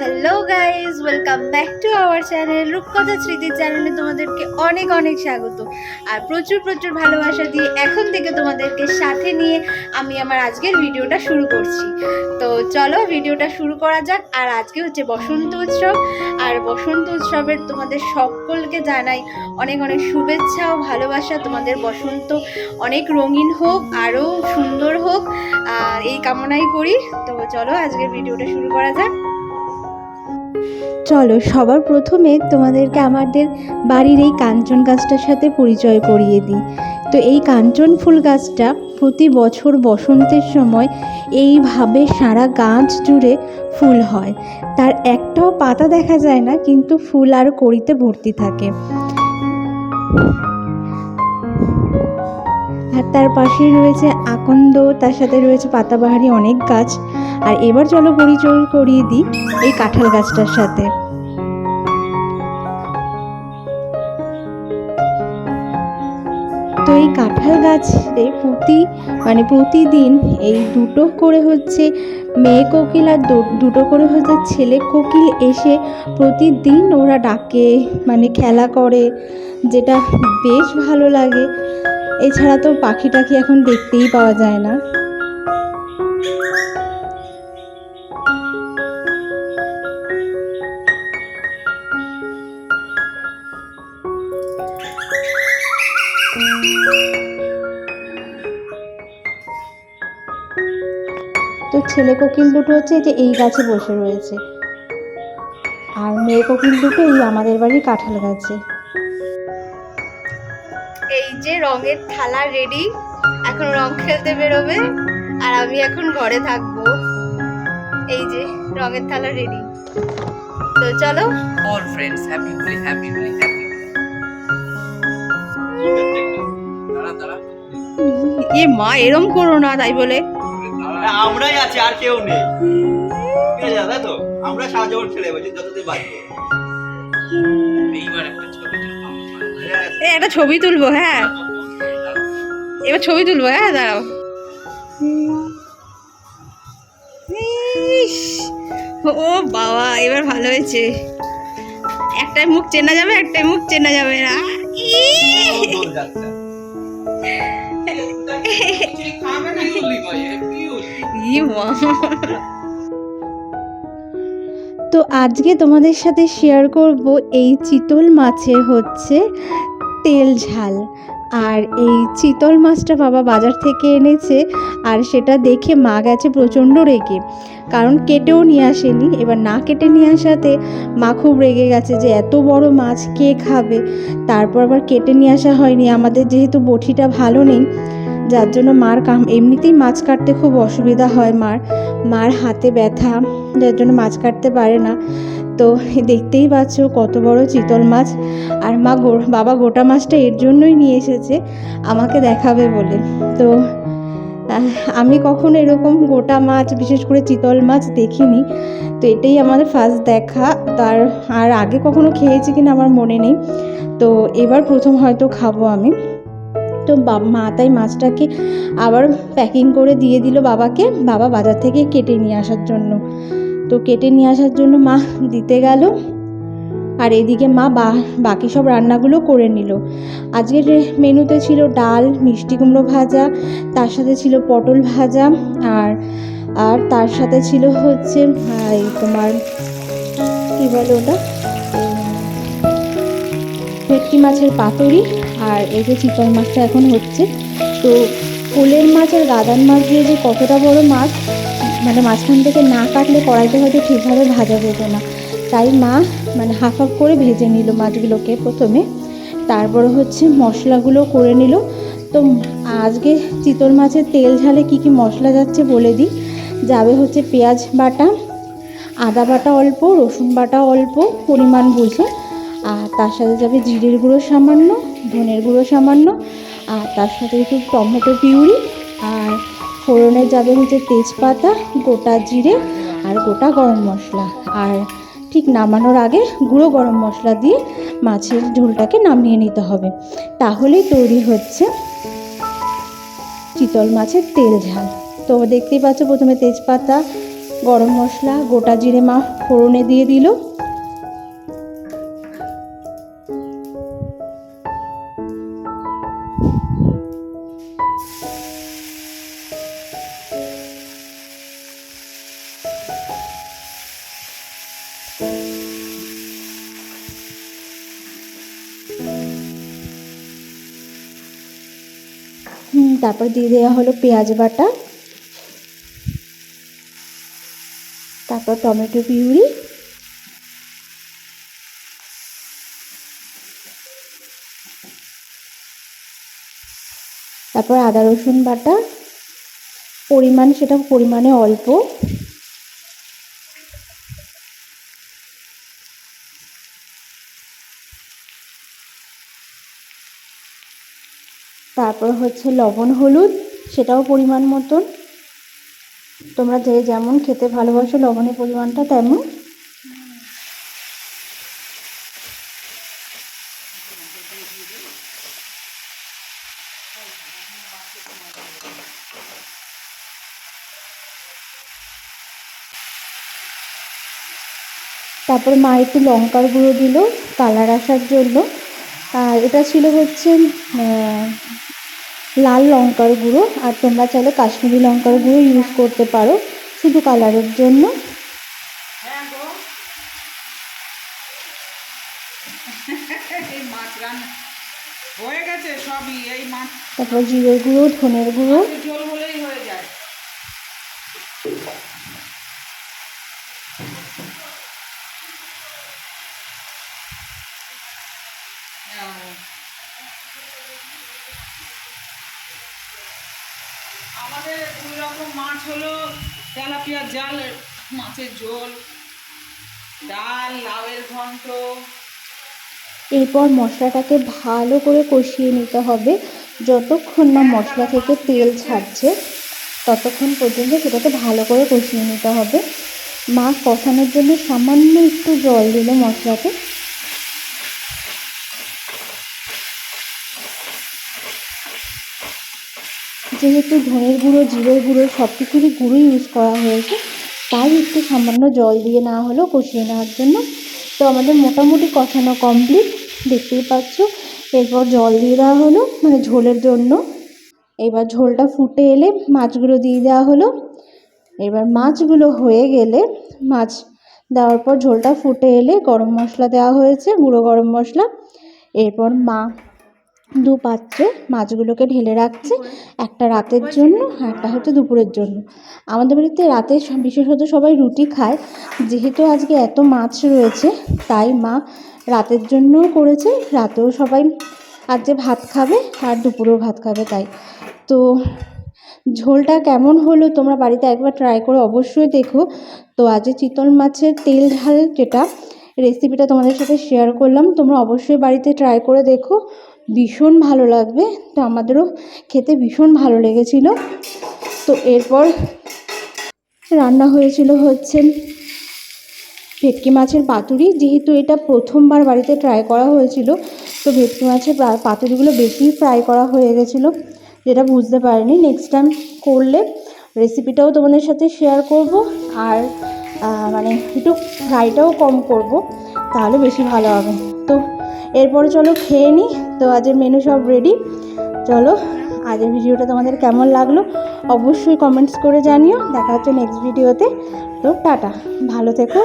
Hello guys welcome back to our channel রূপকথা স্মৃতির চ্যানেলে তোমাদেরকে অনেক অনেক স্বাগত। আর প্রচুর প্রচুর ভালোবাসা দিয়ে এখন থেকে তোমাদেরকে সাথে নিয়ে আমি আমার আজকের ভিডিওটা শুরু করছি। তো চলো ভিডিওটা শুরু করা যাক। আর আজকে হচ্ছে বসন্ত উৎসব। আর বসন্ত উৎসবের তোমাদের সকলকে জানাই অনেক অনেক শুভেচ্ছা ও ভালোবাসা। তোমাদের বসন্ত অনেক রঙিন হোক, আরও সুন্দর হোক। এই কামনাই করি। তো চলো আজকের ভিডিওটা শুরু করা যাক। চলো, সবার প্রথমে তোমাদেরকে আমাদের বাড়ির এই কাঞ্চন গাছটার সাথে পরিচয় করিয়ে দিই। তো এই কাঞ্চন ফুল গাছটা প্রতি বছর বসন্তের সময় এইভাবে সারা গাছ জুড়ে ফুল হয়। তার একটাও পাতা দেখা যায় না, কিন্তু ফুল আর করিতে ভর্তি থাকে। আর তার পাশেই রয়েছে আকন্দ, তার সাথে রয়েছে পাতাবাহারি অনেক গাছ। আর এবার চলো পরিচয় করিয়ে দিই এই কাঁঠাল গাছটার সাথে। তো এই কাঁঠাল গাছে প্রতি মানে প্রতিদিন এই দুটো করে হচ্ছে মেয়ে কোকিল আর দুটো করে হচ্ছে ছেলে কোকিল এসে প্রতিদিন ওরা ডাকে মানে খেলা করে, যেটা বেশ ভালো লাগে। এছাড়া তো পাখি টাখি এখন দেখতেই পাওয়া যায় না। তো ছেলে কোকিল দুটো হচ্ছে যে এই গাছে বসে রয়েছে। আর মেয়ে কোকিল দুটো এই আমাদের বাড়ির কাঁঠাল গাছে। এই যে রঙের থালা রেডি এখন রং খেলতে বেরোবে আর আমি এখন ঘরে থাকব। এই যে রঙের থালা রেডি তো চলো। Holi, happy Holi, happy Holi. দাঁড়া, দাঁড়া। এ মা এরম করো না তাই বলে। দাঁড়া। আমরাই আছি আর কেউ নেই। ঠিক আছে দাদা তো? আমরা সারা জীবন খেলে বলছি যতদিন বাঁচবো এইবার একটা ছবি তুলবো। একটা ছবি তুলবো হ্যাঁ। এবার ছবি তুলবো হ্যাঁ দাঁড়াও। ও বাবা এবার ভালো হয়েছে। একটাই মুখ চেনা যাবে একটাই মুখ চেনা যাবে না। তো আজকে তোমাদের সাথে শেয়ার করব এই চিতল মাছের হচ্ছে তেল ঝাল। আর এই চিতল মাছটা বাবা বাজার থেকে এনেছে আর সেটা দেখে মা গেছে প্রচণ্ড রেগে। কারণ কেটেও নিয়ে আসেনি। এবার না কেটে নিয়ে আসাতে মা খুব রেগে গেছে যে এত বড় মাছ কে খাবে? তারপর আবার কেটে নিয়ে আসা হয়নি। আমাদের যেহেতু বটিটা ভালো নেই যার জন্য মার কাম, এমনিতেই মাছ কাটতে খুব অসুবিধা হয় মার। মার হাতে ব্যথা, যার জন্য মাছ কাটতে পারে না। তো দেখতেই পাচ্ছ কত বড় চিতল মাছ। আর মা বাবা গোটা মাছটা এর জন্যই নিয়ে এসেছে, আমাকে দেখাবে বলে। তো আমি কখনো এরকম গোটা মাছ, বিশেষ করে চিতল মাছ দেখিনি। তো এটাই আমাদের ফার্স্ট দেখা। তার, আর আগে কখনো খেয়েছি কিনা আমার মনে নেই। তো এবার প্রথম হয়তো খাব আমি। তো মা তাই মাছটাকে আবার প্যাকিং করে দিয়ে দিল বাবাকে। বাবা বাজার থেকে কেটে নিয়ে আসার জন্য। তো কেটে নিয়ে আসার জন্য মা দিতে গেল। আর এদিকে মা বা, বাকি সব রান্নাগুলো করে নিল। আজকের মেনুতে ছিল ডাল, মিষ্টি কুমড়ো ভাজা, তার সাথে ছিল পটল ভাজা, আর আর তার সাথে ছিল হচ্ছে এই তোমার, কী বলে ওটা? ভেটকি মাছের পাতুরি। আর এই যে চিতল মাছটা এখন হচ্ছে, তো কোলের মাছ আর গাদান মাছ দিয়ে যে কতটা বড় মাছ মানে মাঝখান থেকে না কাটলে কড়াইতে হয়তো ঠিকভাবে ভাজা যেত না। তাই মা মানে হাফ হাফ করে ভেজে নিল মাছগুলোকে প্রথমে। তারপরে হচ্ছে মশলাগুলো করে নিল। তো আজকে চিতল মাছের তেল ঝালে কি কি মশলা যাচ্ছে বলে দিই। যাবে হচ্ছে পেঁয়াজ বাটা, আদা বাটা অল্প, রসুন বাটা অল্প, পরিমাণ বুঝে। আর তার সাথে যাবে জিরের গুঁড়ো সামান্য, ধনের গুঁড়ো সামান্য, আর তার সাথে একটু টমেটো পিউরি, আর ফোড়নে যাবে হচ্ছে তেজপাতা, গোটা জিরে আর গোটা গরম মশলা। আর ঠিক নামানোর আগে গুঁড়ো গরম মশলা দিয়ে মাছের ঝোলটাকে নামিয়ে নিতে হবে। তাহলেই তৈরি হচ্ছে চিতল মাছের তেল ঝাল। তো দেখতেই পাচ্ছ প্রথমে তেজপাতা, গরম মশলা, গোটা জিরে মা ফোড়নে দিয়ে দিল। তারপর দিয়ে দেওয়া হলো পেঁয়াজ বাটা। তারপর টমেটো পিউরি। তারপর আদা রসুন বাটা। পরিমাণ সেটা পরিমাণে অল্প। তারপর হচ্ছে লবণ, হলুদ, সেটাও পরিমাণ মতন। তোমরা যে যেমন খেতে ভালোবাসো, লবণের পরিমাণটা তেমন। তারপর মা একটু লঙ্কার গুঁড়ো দিল, কালার আসার জন্য। আর এটা ছিল হচ্ছে লাল লঙ্কার গুঁড়ো আর তোমরা চাইলে কাশ্মীরি লঙ্কার গুঁড়ো ইউজ করতে পারো শুধু কালারের জন্য। হ্যাঁ তারপর জিরের গুঁড়ো ধনের গুঁড়ো। একটু ঝোল হলেই হয়ে যায় হ্যাঁ। আমাদের দুই রকম মাছ হলো তেলাপিয়ার জাল, মাছের ঝোল, ডাল, লাউয়ের ঘন্ট। এরপর মশলাটাকে ভালো করে কষিয়ে নিতে হবে। যতক্ষণ না মশলা থেকে তেল ছাড়ছে, ততক্ষণ পর্যন্ত সেটাকে ভালো করে কষিয়ে নিতে হবে। মা কষানোর জন্য সামান্য একটু জল দিল মশলাতে। যেহেতু ধনের গুঁড়ো, জিরের গুঁড়ো সব কিছুরই গুঁড়ো ইউজ করা হয়েছে, তাই একটু সামান্য জল দিয়ে না হলেও কষিয়ে নেওয়ার জন্য। তো আমাদের মোটামুটি কষানো কমপ্লিট দেখতেই পাচ্ছ। এরপর জল দিয়ে দেওয়া হলো মানে ঝোলের জন্য। এবার ঝোলটা ফুটে এলে মাছগুলো দিয়ে দেওয়া হলো। এবার মাছগুলো হয়ে গেলে মাছ দেওয়ার পর ঝোলটা ফুটে এলে গরম মশলা দেওয়া হয়েছে, গুঁড়ো গরম মশলা। এরপর মা দু পাত্রে মাছগুলোকে ঢেলে রাখছে, একটা রাতের জন্য আর একটা হচ্ছে দুপুরের জন্য। আমাদের বাড়িতে রাতে বিশেষত সবাই রুটি খায়। যেহেতু আজকে এত মাছ রয়েছে, তাই মা রাতের জন্যও করেছে, রাতেও সবাই আজ যে ভাত খাবে আর দুপুরেও ভাত খাবে তাই। তো ঝোলটা কেমন হলো তোমরা বাড়িতে একবার ট্রাই করে অবশ্যই দেখো। তো আজ চিতল মাছের তেল ঝাল যেটা রেসিপিটা তোমাদের সাথে শেয়ার করলাম, তোমরা অবশ্যই বাড়িতে ট্রাই করে দেখো। ভীষণ ভালো লাগবে। তো আমাদেরও খেতে ভীষণ ভালো লেগেছিল। তো এরপর রান্না হয়েছিল হচ্ছে ভেটকি মাছের পাতুরি। যেহেতু এটা প্রথমবার বাড়িতে ট্রাই করা হয়েছিল, তো ভেটকি মাছের পাতুরিগুলো বেশি ফ্রাই করা হয়ে গেছিল, যেটা বুঝতে পারিনি। নেক্সট টাইম করলে রেসিপিটাও তোমাদের সাথে শেয়ার করব আর মানে একটু ফ্রাইটাও কম করব, তাহলে বেশি ভালো হবে। তো এরপরে চলো খেয়ে নিই তো আজের মেনু সব রেডি চলো আজের ভিডিওটা তোমাদের কেমন লাগল অবশ্যই কমেন্টস করে জানিও। দেখা হচ্ছে নেক্সট ভিডিওতে তো টাটা। ভালো থেকো।